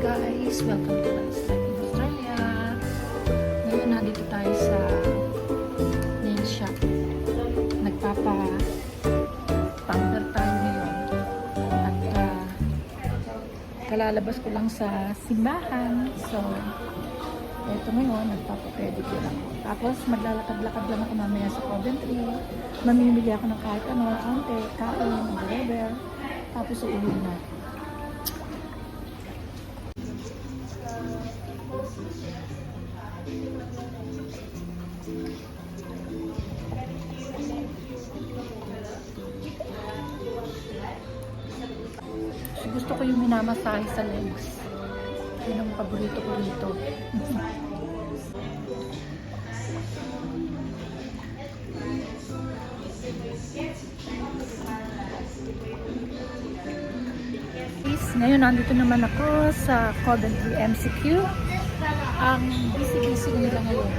guys! Welcome to Life in Australia! Ngayon, nandito tayo sa nail shop. Nagpapa powder tayo ngayon. At ah, kalalabas ko lang sa simbahan. So, eto ngayon, nagpapa-pedicure ako. Tapos, maglalakad-lakad lang ako mamaya sa Coventry. Mamimili ako ng kahit ano, konti, kain, whatever. Tapos, uuwi na. Minamasahe sa legs. Yun ang paborito ko rito. Ngayon, nandito naman ako sa Coventry MCQ. Ang busy-busy nila ngayon.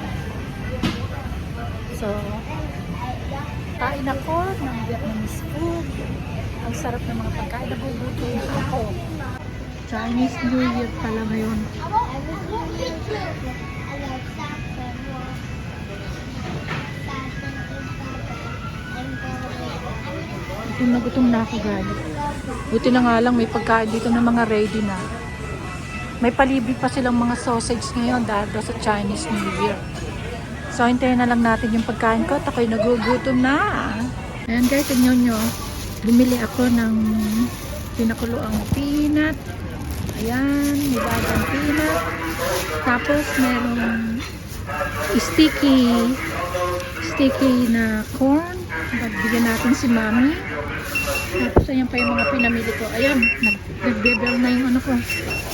So, kain ako ng Vietnamese food. Ang sarap ng mga pagkain. Nagugutom na ako. Chinese New Year pala ngayon. Gutom na gutom na ako guys. Buti na nga lang may pagkain dito na mga ready na. May palibre pa silang mga sausage ngayon dahil sa Chinese New Year. So, hintayin na lang natin yung pagkain ko at ako'y nagugutom na. Ayan guys, tingnan nyo. Bumili ako ng pinakuloang peanut. Ayan, nilagang peanut. Tapos, merong sticky sticky na corn. Bigyan natin si mami. Tapos, ayan pa yung mga pinamili ko. Ayan, nag- nagbe-bell na yung ano ko.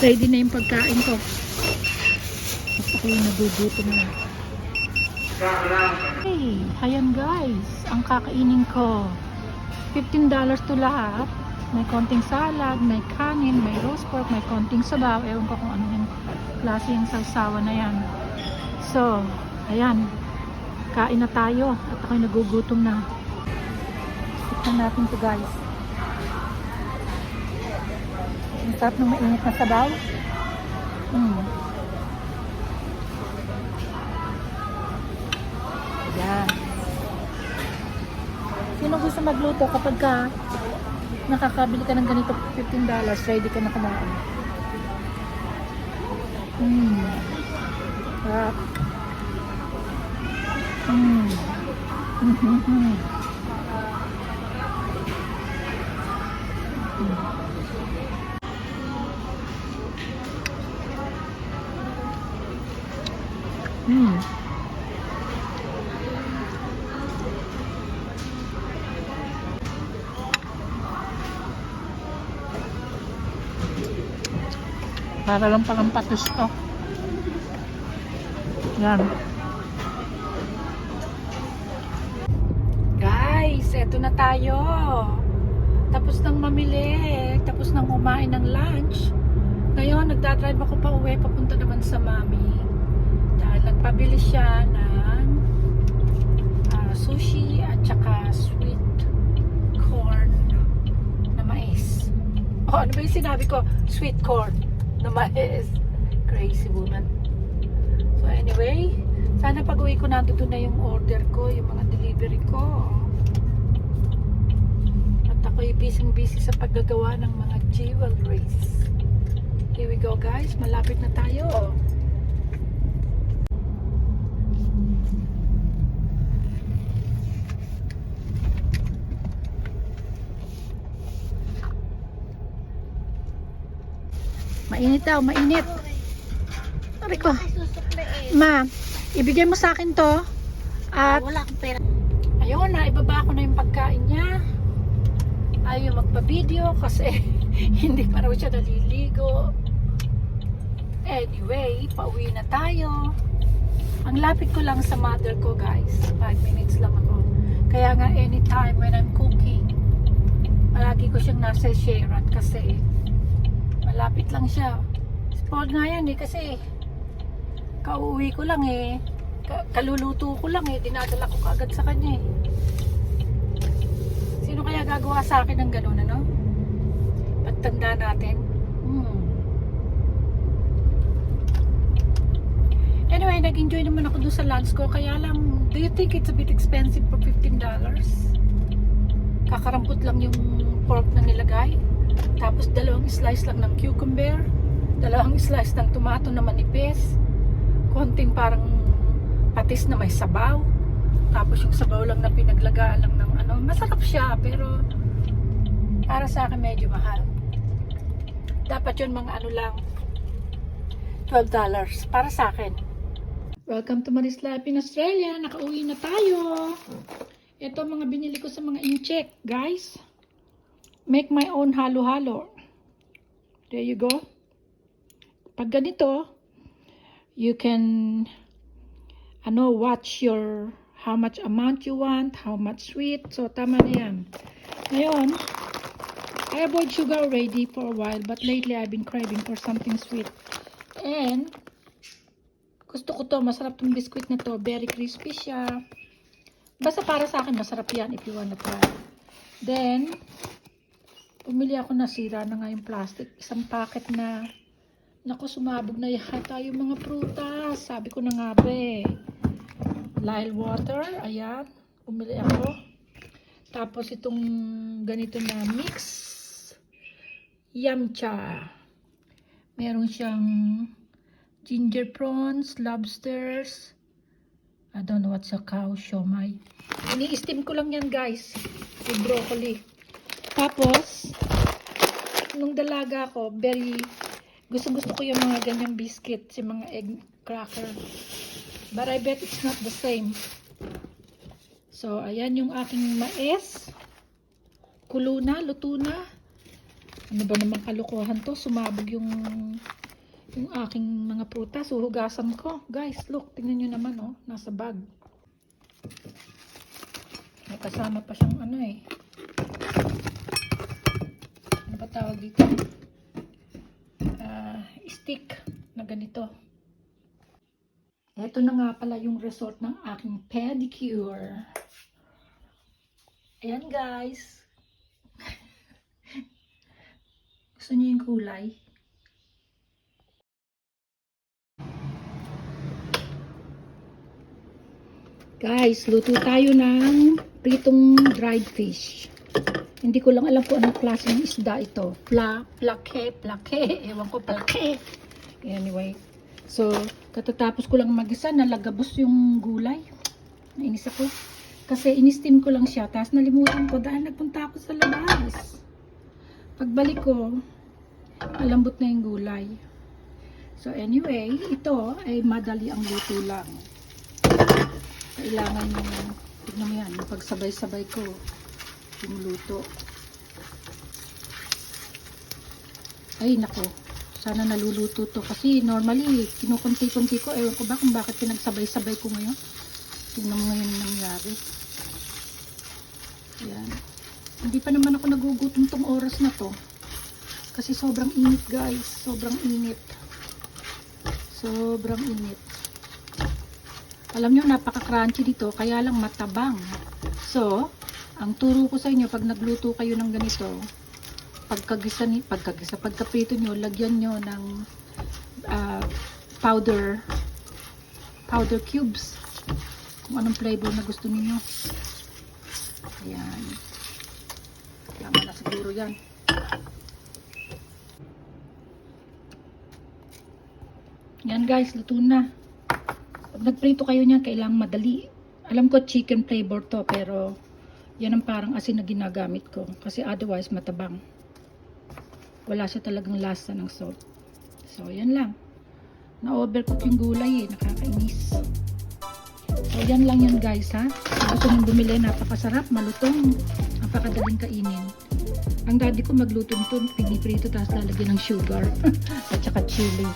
Ready na yung pagkain ko. Basta ko yung nagugutom na. Hey, ayan guys, ang kakainin ko. $15 to lahat. May konting salad, may kanin, may roast pork, may konting sabaw. Ewan ko kung ano yung klase yung sausawa na yan. So, ayan. Kain na tayo at ako'y nagugutom na. Tikman natin to guys. Ang sarap ng mainit na sabaw. Mm. Yan. Sino gusto magluto kapag ka nakakabili ka ng ganito $15, ready ka na kumain. Mm. Sarap. Mm. Mm-hmm. Mm. Para lang palang patos to. Yan. Guys, eto na tayo. Tapos nang mamili. Tapos nang kumain ng lunch. Ngayon, nagdadrive ako pa uwi. Papunta naman sa mami. Dahil nagpabili siya ng ah, sushi at saka sweet corn na mais. Oh, ano ba yung sinabi ko? Sweet corn na mais. Crazy woman. So anyway, sana pag uwi ko nandito na yung order ko, yung mga delivery ko. At ako'y busy-busy sa paggagawa ng mga jewelries. Here we go guys, malapit na tayo. Mainit daw, mainit. Sabi ko, ma, ibigay mo sa akin to. At Wala akong pera. ayun na, ibaba ko na yung pagkain niya. Ayaw magpa-video kasi hindi pa raw siya naliligo. Anyway, pauwi na tayo. Ang lapit ko lang sa mother ko guys. 5 minutes lang ako. Kaya nga anytime when I'm cooking, palagi ko siyang nasa sharean kasi Lapit lang siya. Spoiled nga yan eh kasi kauwi ko lang eh. Kaluluto ko lang eh. Dinadala ko kaagad sa kanya eh. Sino kaya gagawa sa akin ng ganun ano? Pagtanda natin. Hmm. Anyway, nag-enjoy naman ako doon sa lunch ko. Kaya lang, do you think it's a bit expensive for $15? Kakarampot lang yung pork na nilagay. Tapos dalawang slice lang ng cucumber. Dalawang slice ng tomato na manipis. Konting parang patis na may sabaw. Tapos yung sabaw lang na pinaglagaan lang ng ano. Masarap siya pero para sa akin medyo mahal. Dapat yun mga ano lang. $12 para sa akin. Welcome to Maris Life in Australia. Nakauwi na tayo. Ito mga binili ko sa mga incheck, guys. Make my own halo-halo. There you go. Pag ganito, you can ano, watch your how much amount you want, how much sweet. So, tama na yan. Ngayon, I avoid sugar already for a while, but lately I've been craving for something sweet. And, gusto ko to, masarap tong biscuit na to. Very crispy siya. Basta para sa akin, masarap yan if you wanna try. Then, pumili ako na sira na nga yung plastic. Isang packet na, naku, sumabog na yata yung mga prutas. Sabi ko na nga ba. Lyle water, ayan. Pumili ako. Tapos itong ganito na mix. Yamcha. Meron siyang ginger prawns, lobsters. I don't know what's a cow siomay. Ini-steam ko lang yan guys. Yung broccoli. Tapos, nung dalaga ko, very, gusto gusto ko yung mga ganyang biscuit, yung mga egg cracker. But I bet it's not the same. So, ayan yung aking mais. Kulo na, luto na. Ano ba namang kalokohan to? Sumabog yung yung aking mga prutas. Uhugasan ko. Guys, look. Tingnan nyo naman, oh. Nasa bag. May kasama pa siyang ano eh. Ano ba tawag dito? Ah, stick na ganito. Ito na nga pala yung result ng aking pedicure. Ayan guys. Gusto niyo yung kulay? Guys, luto tayo ng pritong dried fish. Hindi ko lang alam kung anong klase ng isda ito. Pla, plake, plake. Ewan ko, plake. Anyway. So, katatapos ko lang mag-isa, nalagabos yung gulay. Nainis ako. Kasi in-steam ko lang siya, tapos nalimutan ko dahil nagpunta ako sa labas. Pagbalik ko, malambot na yung gulay. So anyway, ito ay madali ang luto lang. Kailangan yung, tignan mo yan, pagsabay-sabay ko yung luto. Ay, nako. Sana naluluto to. Kasi normally, kinukunti-kunti ko. Ewan ko ba kung bakit pinagsabay-sabay ko ngayon. Tingnan mo ngayon nangyari. Ayan. Hindi pa naman ako nagugutom tong oras na to. Kasi sobrang init guys. Sobrang init. Sobrang init. Alam nyo, napaka-crunchy dito. Kaya lang matabang. So, ang turo ko sa inyo, pag nagluto kayo ng ganito, pagkagisa, ni, pagkagisa, pagkaprito nyo, lagyan nyo ng ah, powder powder cubes. Kung anong flavor na gusto niyo ayan. Tama na siguro yan. Yan guys, luto na. Pag nagprito kayo niyan, kailangan madali. Alam ko chicken flavor to pero yan ang parang asin na ginagamit ko. Kasi otherwise matabang wala siya talagang lasa ng salt. So yan lang. Na overcook yung gulay eh. Nakakainis. So yan lang yan guys ha? Kung gusto nyo bumili napakasarap malutong napakadaling kainin. Ang daddy ko magluto nito piniprito tapos lalagyan ng sugar. At saka chili